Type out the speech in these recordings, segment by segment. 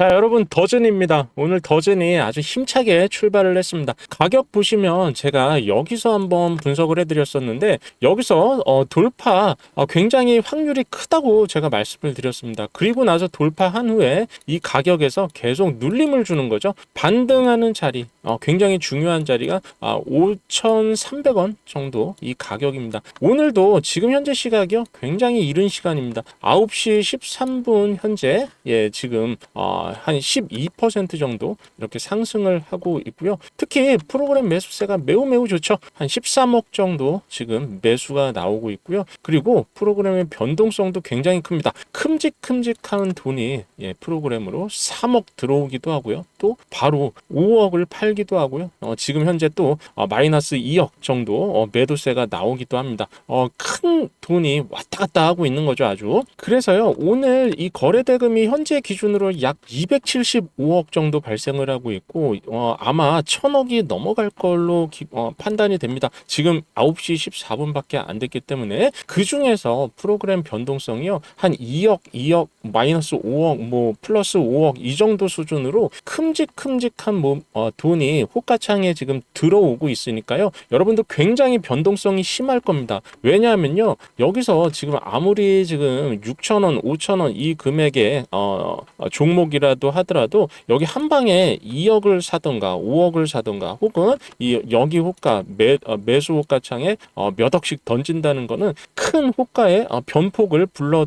자, 여러분 더즌입니다. 오늘 더즌이 아주 힘차게 출발을 했습니다. 가격 보시면 제가 여기서 한번 분석을 해드렸었는데 여기서 어, 돌파 어, 굉장히 확률이 크다고 제가 말씀을 드렸습니다. 그리고 나서 돌파한 후에 이 가격에서 계속 눌림을 주는 거죠. 반등하는 자리, 어, 굉장히 중요한 자리가 아, 5,300원 정도 이 가격입니다. 오늘도 지금 현재 시각이요 굉장히 이른 시간입니다. 9시 13분 현재 예 지금 어, 한 12% 정도 이렇게 상승을 하고 있고요. 특히 프로그램 매수세가 매우 매우 좋죠. 한 13억 정도 지금 매수가 나오고 있고요. 그리고 프로그램의 변동성도 굉장히 큽니다. 큼직큼직한 돈이 예, 프로그램으로 3억 들어오기도 하고요. 또 바로 5억을 팔기도 하고요. 어, 지금 현재 또 어, 마이너스 2억 정도 어, 매도세가 나오기도 합니다. 어, 큰 돈이 왔다 갔다 하고 있는 거죠, 아주. 그래서요, 오늘 이 거래 대금이 현재 기준으로 약 275억 정도 발생을 하고 있고, 어, 아마 1000억이 넘어갈 걸로 기- 어, 판단이 됩니다. 지금 9시 14분밖에 안 됐기 때문에 그 중에서 프로그램 변동성이요, 한 2억, 2억, 마이너스 5억, 뭐 플러스 5억 이 정도 수준으로 큼직큼직한 뭐, 어, 돈이 호가창에 지금 들어오고 있으니까요. 여러분들 굉장히 변동성이 심할 겁니다. 왜냐하면요. 여기서 지금 아무리 지금 6천 원, 5천 원 이 금액의 어, 어, 종목이라 도 하더라도 여기 한 방에 2억을 사던가 5억을 사던가 혹은 이 여기 호가 매, 어, 매수 호가창에 어, 몇 억씩 던진다는 거는 큰 호가의 어, 변폭을 불러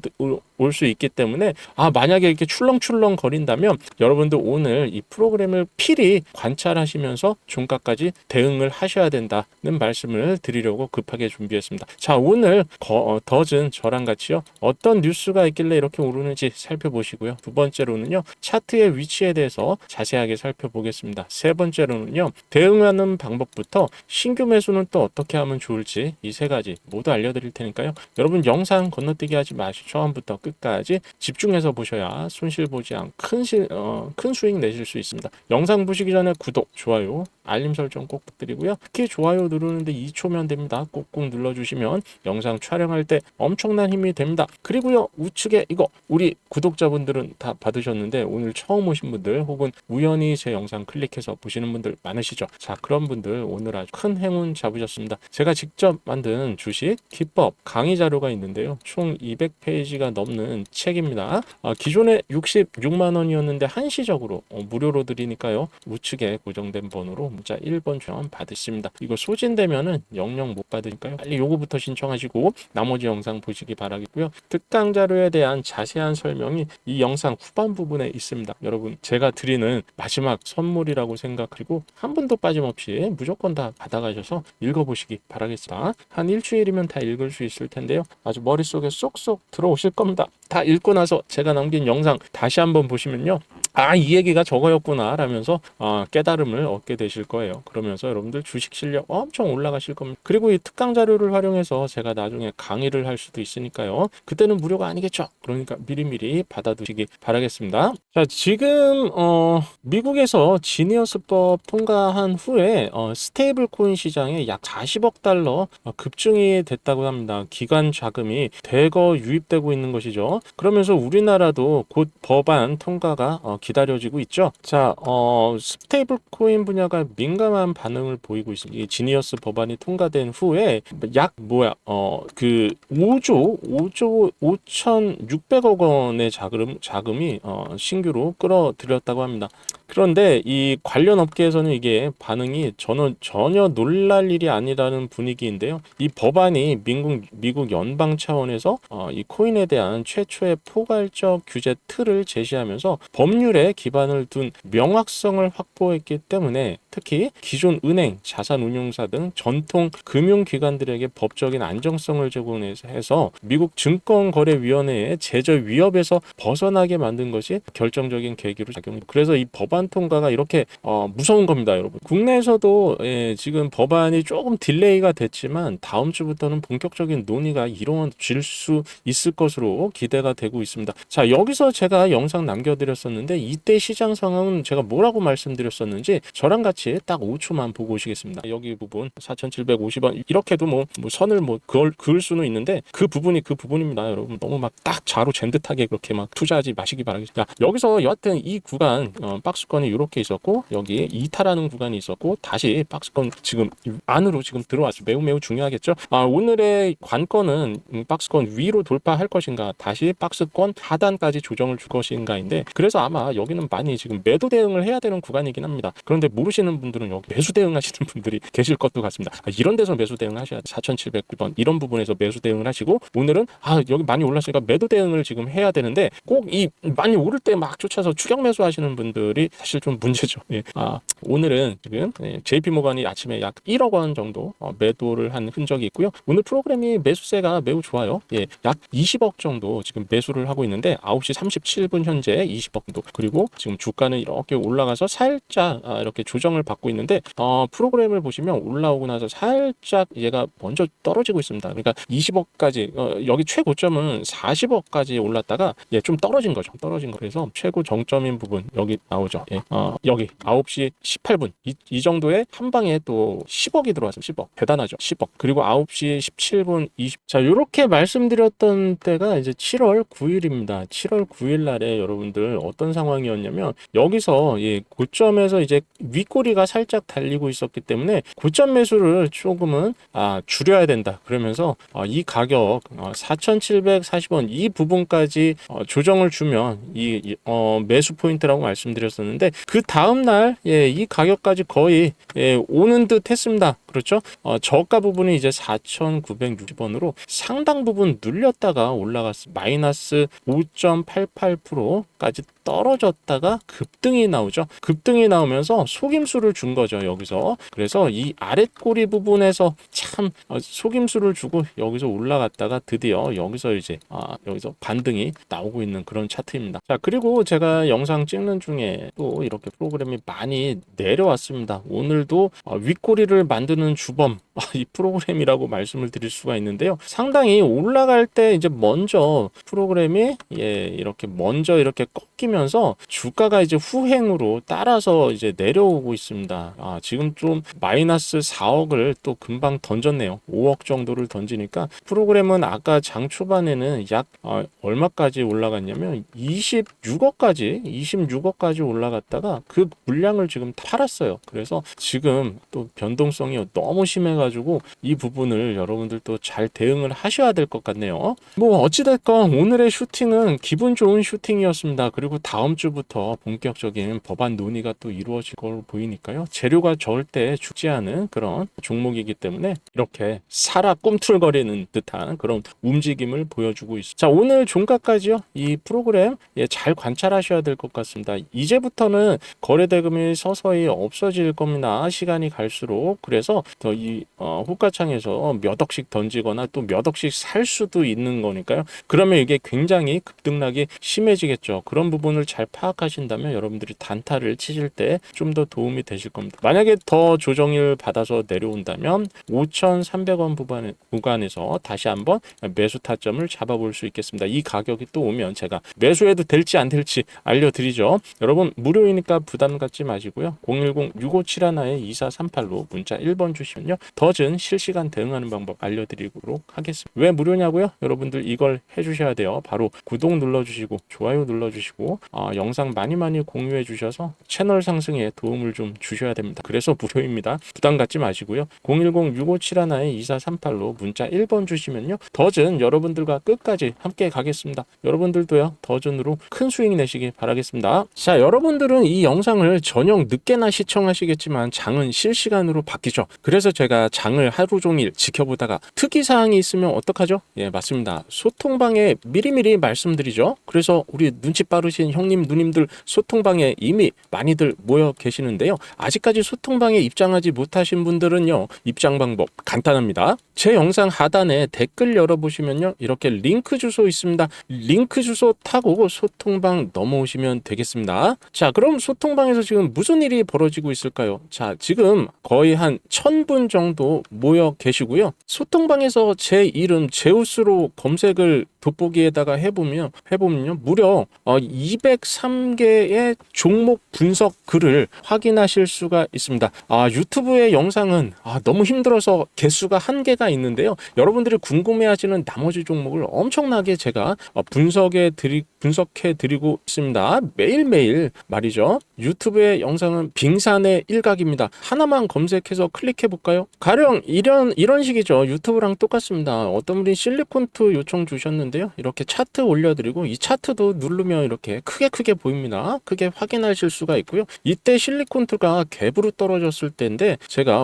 올 수 있기 때문에 아 만약에 이렇게 출렁출렁 거린다면 여러분들 오늘 이 프로그램을 필히 관찰하시면서 종가까지 대응을 하셔야 된다는 말씀을 드리려고 급하게 준비했습니다. 자 오늘 거, 어, 더즌 저랑 같이요 어떤 뉴스가 있길래 이렇게 오르는지 살펴보시고요. 두 번째로는요 차트의 위치에 대해서 자세하게 살펴보겠습니다. 세 번째로는요 대응하는 방법부터 신규 매수는 또 어떻게 하면 좋을지 이 세 가지 모두 알려드릴 테니까요. 여러분 영상 건너뛰기 하지 마시고 처음부터 끝 까지 집중해서 보셔야 손실 보지 않고 큰, 실, 어, 큰 수익 내실 수 있습니다. 영상 보시기 전에 구독, 좋아요, 알림 설정 꼭 부탁드리고요. 특히 좋아요 누르는데 2초면 됩니다. 꼭꼭 눌러주시면 영상 촬영할 때 엄청난 힘이 됩니다. 그리고요 우측에 이거 우리 구독자분들은 다 받으셨는데 오늘 처음 오신 분들 혹은 우연히 제 영상 클릭해서 보시는 분들 많으시죠. 자 그런 분들 오늘 아주 큰 행운 잡으셨습니다. 제가 직접 만든 주식 기법 강의 자료가 있는데요. 총 200페이지가 넘는 책입니다. 아, 기존에 66만 원이었는데 한시적으로 어, 무료로 드리니까요. 우측에 고정된 번호로 문자 1번 주문 받으십니다. 이거 소진되면은 영영 못 받으니까요. 빨리 요거부터 신청하시고 나머지 영상 보시기 바라겠고요. 특강 자료에 대한 자세한 설명이 이 영상 후반 부분에 있습니다. 여러분 제가 드리는 마지막 선물이라고 생각하고 한 분도 빠짐없이 무조건 다 받아가셔서 읽어보시기 바라겠습니다. 한 일주일이면 다 읽을 수 있을 텐데요. 아주 머릿속에 쏙쏙 들어오실 겁니다. 다 읽고 나서 제가 남긴 영상 다시 한번 보시면요. 아, 이 얘기가 저거였구나 라면서 아, 깨달음을 얻게 되실 거예요. 그러면서 여러분들 주식 실력 엄청 올라가실 겁니다. 그리고 이 특강 자료를 활용해서 제가 나중에 강의를 할 수도 있으니까요. 그때는 무료가 아니겠죠. 그러니까 미리미리 받아두시기 바라겠습니다. 자, 지금 어, 미국에서 지니어스법 통과한 후에 어, 스테이블 코인 시장에 약 40억 달러 어, 급증이 됐다고 합니다. 기관 자금이 대거 유입되고 있는 것이 죠. 그러면서 우리나라도 곧 법안 통과가 어, 기다려지고 있죠. 자, 어, 스테이블 코인 분야가 민감한 반응을 보이고 있습니다. 이 지니어스 법안이 통과된 후에 약 뭐야, 어, 그 5조, 5조 5,600억 원의 자금, 자금이 어, 신규로 끌어들였다고 합니다. 그런데 이 관련 업계에서는 이게 반응이 전혀, 전혀 놀랄 일이 아니라는 분위기인데요. 이 법안이 미국, 미국 연방 차원에서 어, 이 코인에 대한 최초의 포괄적 규제 틀을 제시하면서 법률에 기반을 둔 명확성을 확보했기 때문에 특히 기존 은행, 자산운용사 등 전통 금융기관들에게 법적인 안정성을 제공해서 미국 증권거래위원회의 제저 위협에서 벗어나게 만든 것이 결정적인 계기로 작용합니다. 그래서 이 법안 통과가 이렇게 어, 무서운 겁니다, 여러분. 국내에서도 예, 지금 법안이 조금 딜레이가 됐지만 다음 주부터는 본격적인 논의가 이루어질 수 있을 것으로 기대가 되고 있습니다. 자, 여기서 제가 영상 남겨드렸었는데 이때 시장 상황은 제가 뭐라고 말씀드렸었는지 저랑 같이 같이 딱 5초만 보고 오시겠습니다. 여기 부분 4,750원 이렇게도 뭐, 뭐 선을 뭐 그을, 그을 수는 있는데 그 부분이 그 부분입니다. 여러분 너무 막딱 자로 젠듯하게 그렇게 막 투자하지 마시기 바라겠습니다. 여기서 여하튼 이 구간 어, 박스권이 이렇게 있었고 여기 이탈하는 구간이 있었고 다시 박스권 지금 안으로 지금 들어왔어요. 매우 매우 중요하겠죠. 아, 오늘의 관건은 음, 박스권 위로 돌파할 것인가 다시 박스권 하단까지 조정을 줄 것인가인데 그래서 아마 여기는 많이 지금 매도 대응을 해야 되는 구간이긴 합니다. 그런데 모르시는 분들은 여기 매수 대응하시는 분들이 계실 것도 같습니다. 아, 이런 데서 매수 대응하셔야 돼. 4,700원 이런 부분에서 매수 대응을 하시고 오늘은 아 여기 많이 올랐으니까 매도 대응을 지금 해야 되는데 꼭 이 많이 오를 때 막 쫓아서 추격 매수하시는 분들이 사실 좀 문제죠. 예. 아 오늘은 지금 예, JP 모간이 아침에 약 1억 원 정도 어, 매도를 한 흔적이 있고요. 오늘 프로그램이 매수세가 매우 좋아요. 예, 약 20억 정도 지금 매수를 하고 있는데 9시 37분 현재 20억 정도 그리고 지금 주가는 이렇게 올라가서 살짝 아, 이렇게 조정을 받고 있는데 어, 프로그램을 보시면 올라오고 나서 살짝 얘가 먼저 떨어지고 있습니다. 그러니까 20억까지 어, 여기 최고점은 40억까지 올랐다가 예, 좀 떨어진 거죠. 떨어진 거 그래서 최고 정점인 부분 여기 나오죠. 예, 어, 여기 9시 18분 이, 이 정도에 한 방에 또 10억이 들어왔어요. 10억 대단하죠. 10억 그리고 9시 17분 20. 자 이렇게 말씀드렸던 때가 이제 7월 9일입니다. 7월 9일 날에 여러분들 어떤 상황이었냐면 여기서 예, 고점에서 이제 윗꼬리 가 살짝 달리고 있었기 때문에 고점 매수를 조금은 아, 줄여야 된다. 그러면서 어, 이 가격 어, 4,740원 이 부분까지 어, 조정을 주면 이, 이, 어, 매수 포인트라고 말씀드렸었는데 그 다음 날 예, 이 가격까지 거의 예, 오는 듯 했습니다. 그렇죠? 어, 저가 부분이 이제 4,960원으로 상당 부분 눌렸다가 올라갔어. 마이너스 5.88%까지 떨어졌다가 급등이 나오죠. 급등이 나오면서 속임수를 준 거죠. 여기서. 그래서 이 아랫꼬리 부분에서 참 어, 속임수를 주고 여기서 올라갔다가 드디어 여기서 이제 아, 여기서 반등이 나오고 있는 그런 차트입니다. 자, 그리고 제가 영상 찍는 중에 또 이렇게 프로그램이 많이 내려왔습니다. 오늘도 어, 윗꼬리를 만드는 주범 아, 이 프로그램이라고 말씀을 드릴 수가 있는데요. 상당히 올라갈 때 이제 먼저 프로그램이 예, 이렇게 먼저 이렇게 꺾이면서 주가가 이제 후행으로 따라서 이제 내려오고 있습니다. 아, 지금 좀 마이너스 4억을 또 금방 던졌네요. 5억 정도를 던지니까 프로그램은 아까 장 초반에는 약 어, 얼마까지 올라갔냐면 26억까지 26억까지 올라갔다가 그 물량을 지금 다 팔았어요. 그래서 지금 또 변동성이 너무 심해가 지고 이 부분을 여러분들 또잘 대응을 하셔야 될 것 같네요. 뭐 어찌됐건 오늘의 슈팅은 기분 좋은 슈팅이었습니다. 그리고 다음 주부터 본격적인 법안 논의가 또 이루어질 걸로 보이니까요. 재료가 절대 죽지 않은 그런 종목이기 때문에 이렇게 살아 꿈틀거리는 듯한 그런 움직임을 보여주고 있습니다. 자 오늘 종가까지요. 이 프로그램 예, 잘 관찰하셔야 될 것 같습니다. 이제부터는 거래 대금이 서서히 없어질 겁니다. 시간이 갈수록 그래서 더 이 어, 호가창에서 몇 억씩 던지거나 또 몇 억씩 살 수도 있는 거니까요. 그러면 이게 굉장히 급등락이 심해지겠죠. 그런 부분을 잘 파악하신다면 여러분들이 단타를 치실 때 좀 더 도움이 되실 겁니다. 만약에 더 조정을 받아서 내려온다면 5,300원 부분, 구간에서 다시 한번 매수 타점을 잡아볼 수 있겠습니다. 이 가격이 또 오면 제가 매수해도 될지 안 될지 알려드리죠. 여러분 무료이니까 부담 갖지 마시고요. 010-6571-2438로 문자 1번 주시면요. 더즌 실시간 대응하는 방법 알려드리도록 하겠습니다. 왜 무료냐고요? 여러분들 이걸 해주셔야 돼요. 바로 구독 눌러주시고 좋아요 눌러주시고 어, 영상 많이 많이 공유해 주셔서 채널 상승에 도움을 좀 주셔야 됩니다. 그래서 무료입니다. 부담 갖지 마시고요. 010-6571-2438로 문자 1번 주시면요. 더즌 여러분들과 끝까지 함께 가겠습니다. 여러분들도요. 더즌으로 큰 수익 내시기 바라겠습니다. 자, 여러분들은 이 영상을 저녁 늦게나 시청하시겠지만 장은 실시간으로 바뀌죠. 그래서 제가 장을 하루 종일 지켜보다가 특이 사항이 있으면 어떡하죠? 예, 맞습니다. 소통방에 미리미리 말씀드리죠. 그래서 우리 눈치 빠르신 형님, 누님들 소통방에 이미 많이들 모여 계시는데요. 아직까지 소통방에 입장하지 못하신 분들은요. 입장 방법 간단합니다. 제 영상 하단에 댓글 열어보시면요. 이렇게 링크 주소 있습니다. 링크 주소 타고 소통방 넘어오시면 되겠습니다. 자, 그럼 소통방에서 지금 무슨 일이 벌어지고 있을까요? 자, 지금 거의 한 1000분 정도 모여 계시고요. 소통방에서 제 이름 제우스로 검색을 돋보기에다가 해보면 해보면요 무려 어, 203개의 종목 분석 글을 확인하실 수가 있습니다. 아 유튜브의 영상은 아, 너무 힘들어서 개수가 한계가 있는데요. 여러분들이 궁금해하시는 나머지 종목을 엄청나게 제가 어, 분석해 드리 분석해 드리고 있습니다. 매일매일 말이죠. 유튜브의 영상은 빙산의 일각입니다. 하나만 검색해서 클릭해 볼까요? 가령 이런 이런 식이죠. 유튜브랑 똑같습니다. 어떤 분이 실리콘트 요청 주셨는데 요. 이렇게 차트 올려드리고 이 차트도 누르면 이렇게 크게 크게 보입니다. 크게 확인하실 수가 있고요. 이때 실리콘트가 갭으로 떨어졌을 때인데 제가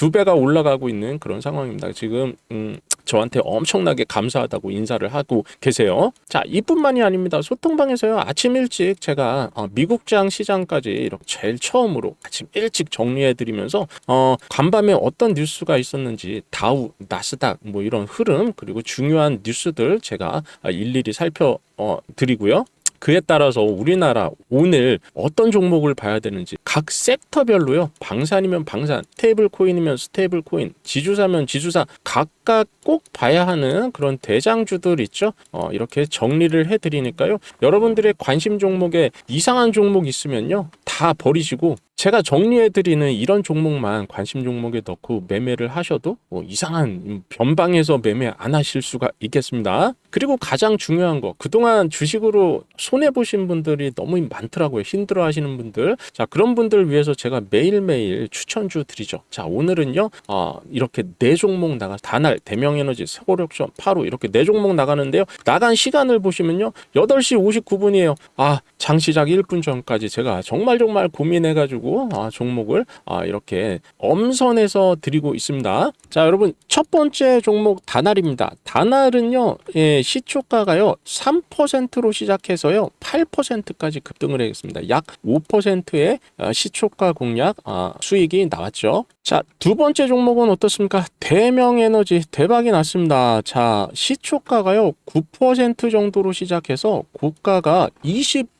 두 배가 올라가고 있는 그런 상황입니다. 지금 음, 저한테 엄청나게 감사하다고 인사를 하고 계세요. 자, 이뿐만이 아닙니다. 소통방에서요. 아침 일찍 제가 어, 미국장 시장까지 이렇게 제일 처음으로 아침 일찍 정리해 드리면서 어, 간밤에 어떤 뉴스가 있었는지 다우, 나스닥 뭐 이런 흐름 그리고 중요한 뉴스들 제가 아, 일일이 살펴 어, 드리고요. 그에 따라서 우리나라 오늘 어떤 종목을 봐야 되는지 각 섹터별로요. 방산이면 방산, 스테이블 코인이면 스테이블 코인, 지주사면 지주사 각각 꼭 봐야 하는 그런 대장주들 있죠. 어, 이렇게 정리를 해 드리니까요. 여러분들의 관심 종목에 이상한 종목 있으면요. 다 버리시고 제가 정리해 드리는 이런 종목만 관심 종목에 넣고 매매를 하셔도 뭐 이상한 변방에서 매매 안 하실 수가 있겠습니다. 그리고 가장 중요한 거 그동안 주식으로 손해 보신 분들이 너무 많더라고요. 힘들어 하시는 분들. 자, 그런 분들 위해서 제가 매일매일 추천주 드리죠. 자, 오늘은요. 아, 이렇게 네 종목 나가 다날 대명에너지 세고력션 파로 이렇게 네 종목 나가는데요. 나간 시간을 보시면요. 8시 59분이에요. 아, 장 시작 1분 전까지 제가 정말 정말 고민해 가지고 아, 종목을 아, 이렇게 엄선해서 드리고 있습니다. 자, 여러분 첫 번째 종목 다날입니다. 다날은요. 예, 시초가가요. 3%로 시작해서요. 8%까지 급등을 하겠습니다. 약 5%의 어, 시초가 공략 아, 수익이 나왔죠. 자, 두 번째 종목은 어떻습니까? 대명에너지 대박이 났습니다. 자, 시초가가요. 9% 정도로 시작해서 고가가 20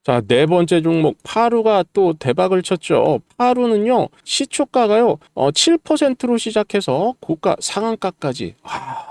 자, 네 번째 종목 파루가 또 대박을 쳤죠. 파루는요. 시초가가요. 어, 7%로 시작해서 고가 상한가까지 아,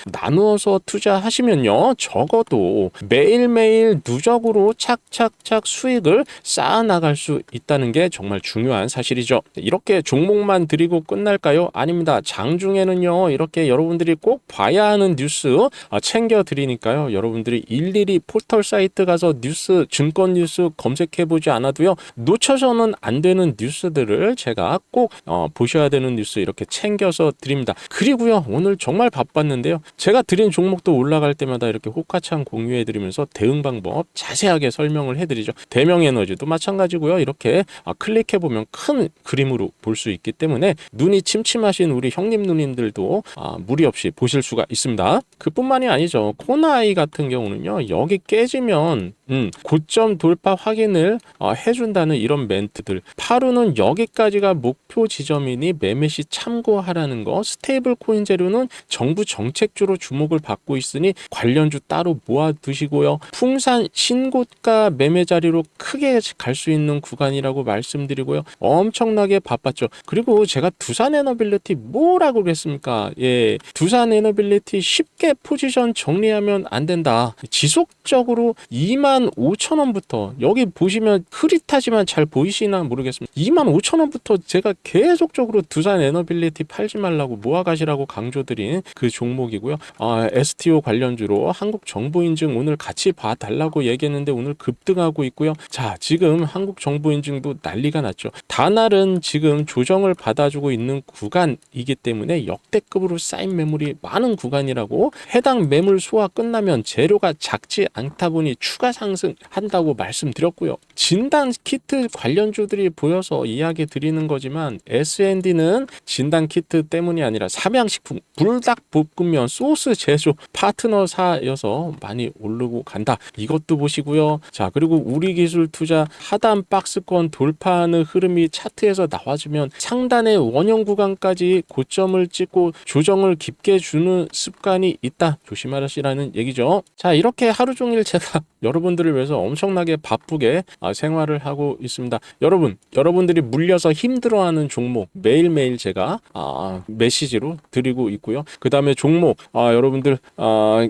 나누어서 투자하시면요, 적어도 매일매일 누적으로 착착착 수익을 쌓아 나갈 수 있다는 게 정말 중요한 사실이죠. 이렇게 종목만 드리고 끝날까요? 아닙니다. 장중에는요, 이렇게 여러분들이 꼭 봐야 하는 뉴스 아, 챙겨 드리니까요. 여러분들이 일일이 포털 사이트 가서 뉴스, 증권 뉴스 검색해 보지 않아도요, 놓쳐서는 안 되는 뉴스들을 제가 꼭 어, 보셔야 되는 뉴스 이렇게 챙겨서 드립니다. 그리고요, 오늘 정말 바빴는데요. 제가 드린 종목도 올라갈 때마다 이렇게 호카창 공유해 드리면서 대응 방법 자세하게 설명을 해 드리죠. 대명 에너지도 마찬가지고요. 이렇게 아, 클릭해 보면 큰 그림으로 볼 수 있기 때문에 눈이 침침하신 우리 형님 누님들도 아, 무리 없이 보실 수가 있습니다. 그뿐만이 아니죠. 코나이 같은 경우는요. 여기 깨지면 음, 고점 돌파 확인을 어, 해준다는 이런 멘트들. 파루는 여기까지가 목표 지점이니 매매 시 참고하라는 거. 스테이블 코인 재료는 정부 정책 주로 주목을 받고 있으니 관련주 따로 모아 두시고요. 풍산 신고가 매매 자리로 크게 갈 수 있는 구간이라고 말씀드리고요. 엄청나게 바빴죠. 그리고 제가 두산 에너빌리티 뭐라고 그랬습니까? 예. 두산 에너빌리티 쉽게 포지션 정리하면 안 된다. 지속적으로 2만 5천 원부터 여기 보시면 흐릿하지만 잘 보이시나 모르겠습니다. 2만 5천 원부터 제가 계속적으로 두산 에너빌리티 팔지 말라고 모아가시라고 강조드린 그 종목이고요. 아, STO 관련주로 한국 정보 인증 오늘 같이 봐달라고 얘기했는데 오늘 급등하고 있고요. 자, 지금 한국 정보 인증도 난리가 났죠. 다날은 지금 조정을 받아주고 있는 구간이기 때문에 역대급으로 쌓인 매물이 많은 구간이라고 해당 매물 소화 끝나면 재료가 작지 않다 보니 추가 상승한다고 말씀드렸고요. 진단 키트 관련주들이 보여서 이야기 드리는 거지만 S&D는 진단 키트 때문이 아니라 삼양식품 불닭 볶음면 소스 제조 파트너사여서 많이 오르고 간다. 이것도 보시고요. 자 그리고 우리 기술 투자 하단 박스권 돌파하는 흐름이 차트에서 나와주면 상단의 원형 구간까지 고점을 찍고 조정을 깊게 주는 습관이 있다. 조심하시라는 얘기죠. 자 이렇게 하루 종일 제가 여러분들을 위해서 엄청나게 바쁘게 아, 생활을 하고 있습니다. 여러분, 여러분들이 물려서 힘들어하는 종목 매일매일 제가 아, 메시지로 드리고 있고요. 그 다음에 종목 아, 여러분들 아,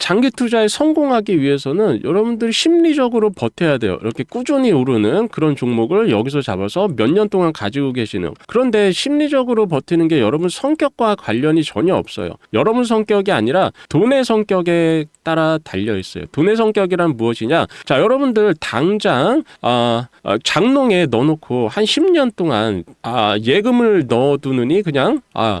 장기 투자에 성공하기 위해서는 여러분들이 심리적으로 버텨야 돼요. 이렇게 꾸준히 오르는 그런 종목을 여기서 잡아서 몇 년 동안 가지고 계시는. 그런데 심리적으로 버티는 게 여러분 성격과 관련이 전혀 없어요. 여러분 성격이 아니라 돈의 성격에 따라 달려 있어요. 돈의 성격이란 무엇이냐? 자, 여러분들 당장 아, 아, 장롱에 넣어놓고 한 10년 동안 아, 예금을 넣어두느니 그냥 아,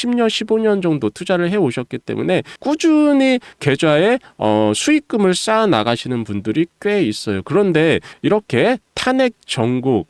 10년, 15년 정도 투자를 해 오셨기 때문에 꾸준히 계좌에 어, 수익금을 쌓아 나가시는 분들이 꽤 있어요. 그런데 이렇게 탄핵 전국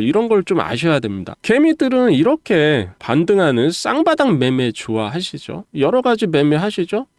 이런 걸 좀 아셔야 됩니다. 개미들은 이렇게 반등하는 쌍바닥 매매 좋아하시죠. 여러 가지 매매 하시죠.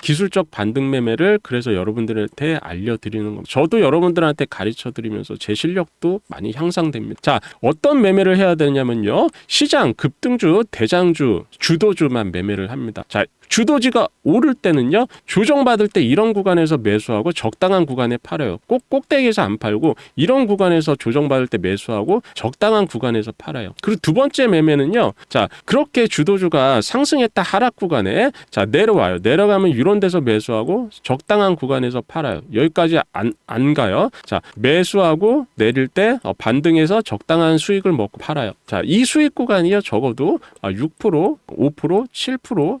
기술적 반등 매매를 그래서 여러분들한테 알려드리는 겁니다. 저도 여러분들한테 가르쳐 드리면서 제 실력도 많이 향상됩니다. 자, 어떤 매매를 해야 되냐면요. 시장 급등주, 대장주, 주도주만 매매를 합니다. 자, 주도지가 오를 때는요 조정받을 때 이런 구간에서 매수하고 적당한 구간에 팔아요. 꼭 꼭대기에서 안 팔고 이런 구간에서 조정받을 때 매수하고 적당한 구간에서 팔아요. 그리고 두 번째 매매는요. 자 그렇게 주도주가 상승했다 하락 구간에 자 내려와요. 내려가면 이런 데서 매수하고 적당한 구간에서 팔아요. 여기까지 안, 안 가요. 자 매수하고 내릴 때 어, 반등해서 적당한 수익을 먹고 팔아요. 자 이 수익 구간이요 적어도 아, 6% 5% 7%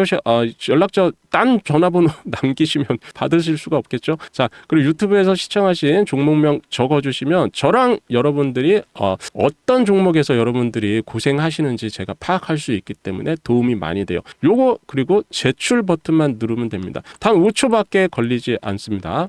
그러셔 어, 연락처 딴 전화번호 남기시면 받으실 수가 없겠죠. 자 그리고 유튜브에서 시청하신 종목명 적어주시면 저랑 여러분들이 어, 어떤 종목에서 여러분들이 고생하시는지 제가 파악할 수 있기 때문에 도움이 많이 돼요. 요거 그리고 제출 버튼만 누르면 됩니다. 단 5초밖에 걸리지 않습니다.